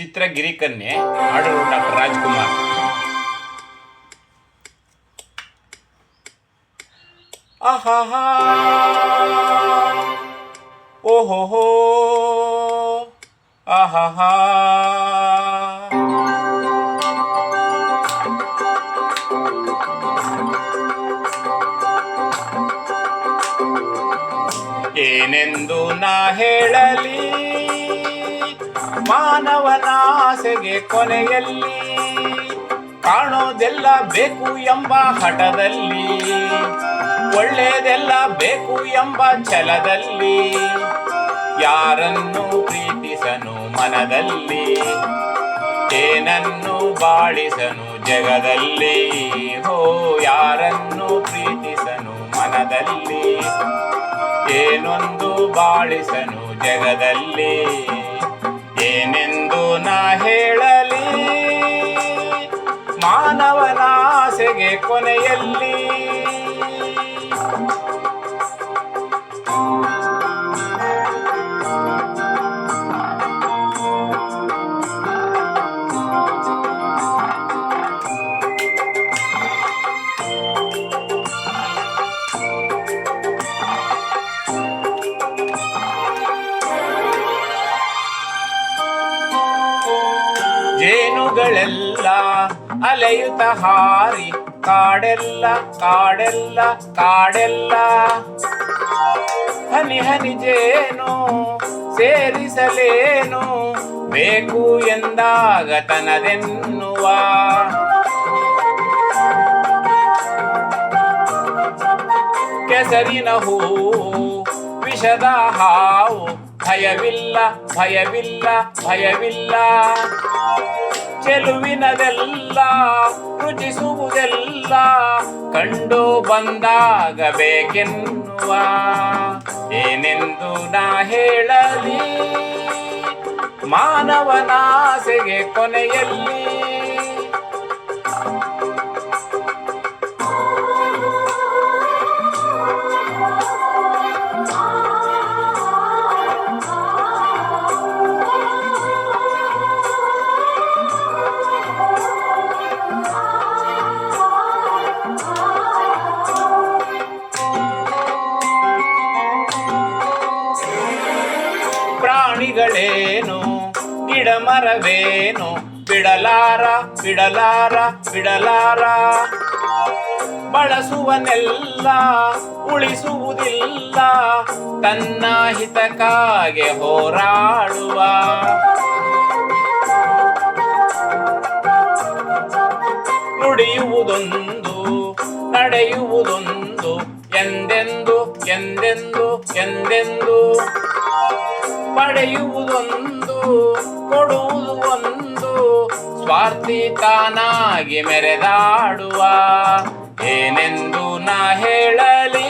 ಚಿತ್ರಗಿರಿ ಕನ್ಯೆ ಡಾಕ್ಟರ್ ರಾಜ್ಕುಮಾರ್. ಆಹಾಹಾ! ಓಹೋಹೋ! ಆಹಾಹಾ! ಏನೆಂದು ನಾ ಹೇಳಲಿ? ಮಾನವನ ಆಸೆಗೆ ಕೊನೆಯಲ್ಲಿ ಕಾಣೋದೆಲ್ಲ ಬೇಕು ಎಂಬ ಹಠದಲ್ಲಿ ಒಳ್ಳೆಯದೆಲ್ಲ ಬೇಕು ಎಂಬ ಛಲದಲ್ಲಿ, ಯಾರನ್ನು ಪ್ರೀತಿಸನು ಮನದಲ್ಲಿ, ಏನನ್ನು ಬಾಳಿಸನು ಜಗದಲ್ಲಿ, ಹೋ, ಯಾರನ್ನು ಪ್ರೀತಿಸನು ಮನದಲ್ಲಿ, ಏನೊಂದು ಬಾಳಿಸನು ಜಗದಲ್ಲಿ. ಏನೆಂದು ನಾ ಹೇಳಲಿ? ಮಾನವನ ಆಸೆಗೆ ಕೊನೆಯಲ್ಲಿ ಜೇನುಗಳೆಲ್ಲ ಅಲೆಯುತ ಹಾರಿ. ಕಾಡೆಲ್ಲ ಕಾಡೆಲ್ಲ ಕಾಡೆಲ್ಲ. ಹನಿ ಹನಿ ಜೇನು ಸೇರಿಸಲೇನು? ಬೇಕು ಎಂದಾಗ ತನದೆನ್ನುವ. ಕೆಸರಿನ ಹೂ, ವಿಷದ ಹಾವು ಭಯವಿಲ್ಲ ಭಯವಿಲ್ಲ ಭಯವಿಲ್ಲ. ಚೆಲುವಿನದೆಲ್ಲ ರುಚಿಸುವುದೆಲ್ಲ ಕಂಡು ಬಂದಾಗ ಬೇಕೆನ್ನುವ ಏನೆಂದು ನಾ ಹೇಳಲಿ? ಮಾನವನಾಸೆಗೆ ಕೊನೆಯಲ್ಲಿ ಪ್ರಾಣಿಗಳೇನು? ಗಿಡ ಮರವೇನು ಬಿಡಲಾರ ಬಿಡಲಾರ ಬಿಡಲಾರ. ಬಳಸುವನೆಲ್ಲ ಉಳಿಸುವುದಿಲ್ಲ. ತನ್ನ ಹಿತಕ್ಕಾಗೆ ಹೋರಾಡುವ. ನುಡಿಯುವುದೊಂದು, ನಡೆಯುವುದೊಂದು, ಎಂದೆಂದು ಎಂದೆಂದು ಎಂದೆಂದು. ಪಡೆಯುವುದೊಂದು ಕೊಡುವುದು ಒಂದು ಸ್ವಾರ್ಥಿ ತಾನಾಗಿ ಮೆರೆದಾಡುವ. ಏನೆಂದು ನಾ ಹೇಳಲಿ?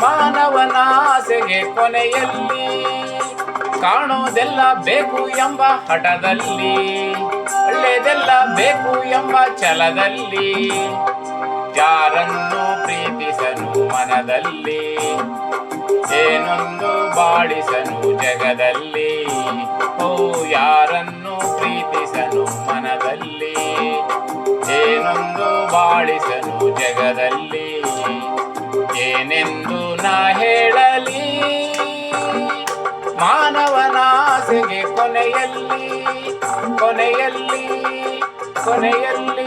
ಮಾನವನ ಆಸೆಗೆ ಕೊನೆಯಲ್ಲಿ ಕಾಣೋದೆಲ್ಲ ಬೇಕು ಎಂಬ ಹಠದಲ್ಲಿ ಒಳ್ಳೆಯದೆಲ್ಲ ಬೇಕು ಎಂಬ ಛಲದಲ್ಲಿ, ಯಾರನ್ನು ಪ್ರೀತಿಸಲು ಮನದಲ್ಲಿ? ಏನೊಂದು ಬಾಳಿಸನು ಜಗದಲ್ಲಿ. ಓ, ಯಾರನ್ನು ಪ್ರೀತಿಸನು ಮನದಲ್ಲಿ. ಏನೊಂದು ಬಾಳಿಸನು ಜಗದಲ್ಲಿ? ಏನೆಂದು ನಾ ಹೇಳಲಿ? ಮಾನವನಾಸೆಗೆ ಕೊನೆಯಲ್ಲಿ ಕೊನೆಯಲ್ಲಿ ಕೊನೆಯಲ್ಲಿ